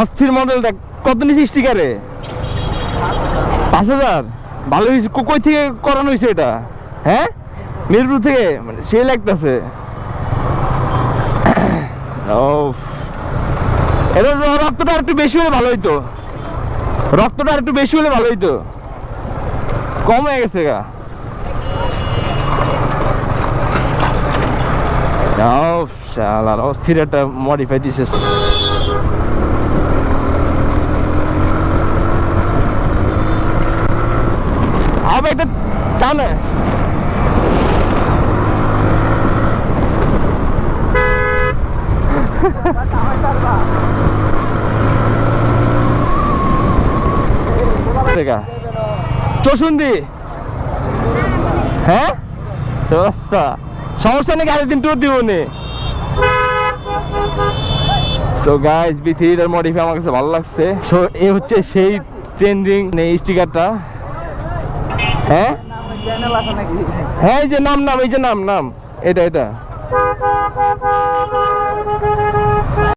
অস্থির মডেলটা কত নিচে স্টিকারে পাঁচ হাজার? ভালো হয়েছে। কই থেকে করানো হয়েছে এটা? হ্যাঁ? মিরপুর থেকে? মানে সে লাগতেছে। এটা রক্তটা একটু বেশি হলে ভালো হইতো। রক্তটা একটু বেশি হলে ভালো হইতো। কম হয়ে গেছে গা। ও শালার অস্থির একটা মডিফাই দিছে। চসুন্দি হ্যাঁ? সমস্যা নেই আরেকদিন ট্যুর দিব নি। সো গাইস বি থ্রিটার মডিফাই আমার কাছে ভালো লাগছে। সো এ হচ্ছে সেই ট্রেন্ডিং স্টিকারটা হ্যাঁ? হ্যাঁ এই যে নাম নাম এই যে নাম নাম। এটা এটা।